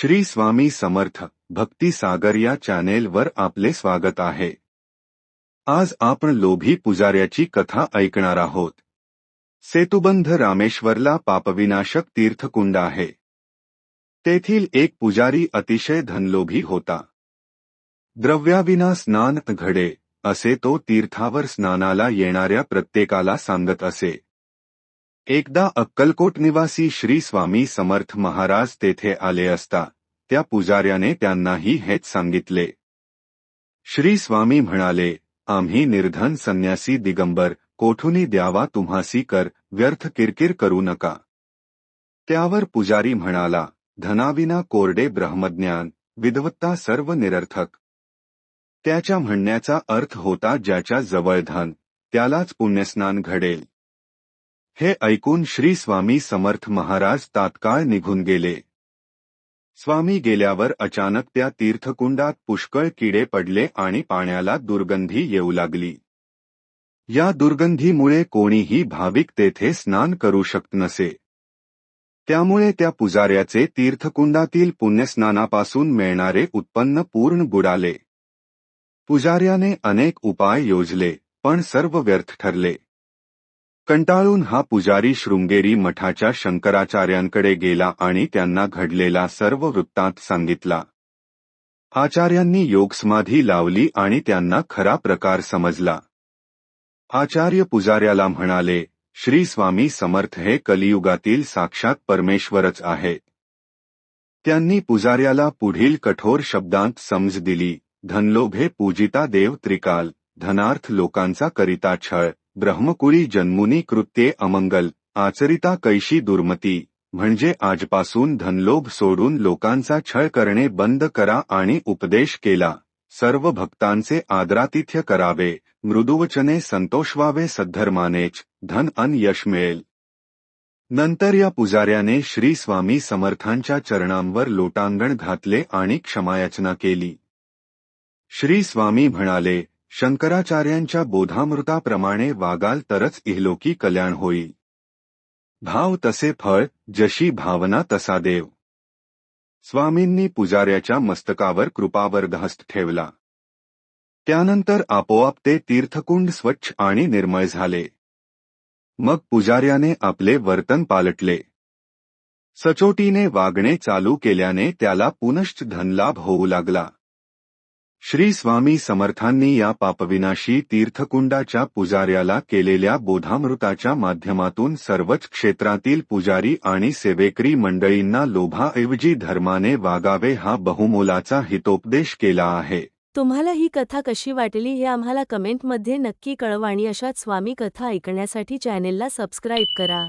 श्री स्वामी समर्थ भक्ती सागर या चॅनेलवर आपले स्वागत आहे. आज आपण लोभी पुजाऱ्याची कथा ऐकणार आहोत. सेतुबंध रामेश्वरला पापविनाशक तीर्थकुंड आहे. तेथील एक पुजारी अतिशय धनलोभी होता. द्रव्याविना स्नान घडे असे तो तीर्थावर स्नानाला येणाऱ्या प्रत्येकाला सांगत असे. एकदा अक्कलकोट निवासी श्री स्वामी समर्थ महाराज तेथे आले असता त्या पुजाऱ्याने त्यांनाही हेच सांगितले. श्री स्वामी म्हणाले आम्ही निर्धन संन्यासी दिगंबर कोठुनी द्यावा तुम्हासी कर व्यर्थ किरकिर करू नका. त्यावर पुजारी म्हणाला धनाविना कोरडे ब्रह्मज्ञान विद्वत्ता सर्व निरर्थक. त्याच्या म्हणण्याचा अर्थ होता ज्याच्या जवळ धन त्यालाच पुण्यस्नान घडेल. हे ऐकून श्री स्वामी समर्थ महाराज तात्काळ निघून गेले. स्वामी गेल्यावर अचानक त्या तीर्थकुंडात पुष्कळ किडे पडले आणि पाण्याला दुर्गंधी येऊ लागली. या दुर्गंधीमुळे कोणीही भाविक तेथे स्नान करू शकत नसे. त्यामुळे त्या पुजाऱ्याचे तीर्थकुंडातील पुण्यस्नानापासून मिळणारे उत्पन्न पूर्ण बुडाले. पुजाऱ्याने अनेक उपाय योजले पण सर्व व्यर्थ ठरले. कंटाळून हा पुजारी शृंगेरी मठाच्या शंकराचार्यांकडे गेला आणि त्यांना घडलेला सर्व वृत्तांत सांगितला. आचार्यांनी योगसमाधी लावली आणि त्यांना खरा प्रकार समजला. आचार्य पुजाऱ्याला म्हणाले श्री स्वामी समर्थ हे कलियुगातील साक्षात परमेश्वरच आहे. त्यांनी पुजाऱ्याला पुढील कठोर शब्दांत समज दिली धनलोभे पूजिता देव त्रिकाल धनार्थ लोकांचा करिता छळ ब्रह्मकुरी जन्मुनी कृत्ये अमंगल आचरिता कैशी दुर्मती म्हणजे आजपासून धनलोभ सोडून लोकांचा छळ करणे बंद करा आणि उपदेश केला. सर्व भक्तांचे आदरातिथ्य करावे मृदुवचने संतोषवावे सद्धर्मानेच धन अन यश मिळेल. नंतर या पुजाऱ्याने श्री स्वामी समर्थांच्या चरणांवर लोटांगण घातले आणि क्षमायाचना केली. श्री स्वामी म्हणाले शंकराचार्यांच्या बोधामृताप्रमाणे वागाल तरच इहलोकी कल्याण होईल भाव तसे फळ जशी भावना तसा देव. स्वामींनी पुजाऱ्याच्या मस्तकावर कृपावर धस्त ठेवला. त्यानंतर आपोआप ते तीर्थकुंड स्वच्छ आणि निर्मळ झाले. मग पुजाऱ्याने आपले वर्तन पालटले. सचोटीने वागणे चालू केल्याने त्याला पुनश्च धनलाभ होऊ लागला. श्री स्वामी समर्थांनी या पापविनाशी तीर्थकुंडाच्या पुजाऱ्याला केलेल्या बोधामृताच्या माध्यमातून सर्वच क्षेत्रातील पुजारी आणि सेवेकरी मंडळींना लोभाऐवजी धर्माने वागावे हा बहुमोलाचा हितोपदेश केला आहे. तुम्हाला ही कथा कशी वाटली हे आम्हाला कमेंटमध्ये नक्की कळवा आणि अशाच स्वामी कथा ऐकण्यासाठी चॅनेलला सबस्क्राईब करा.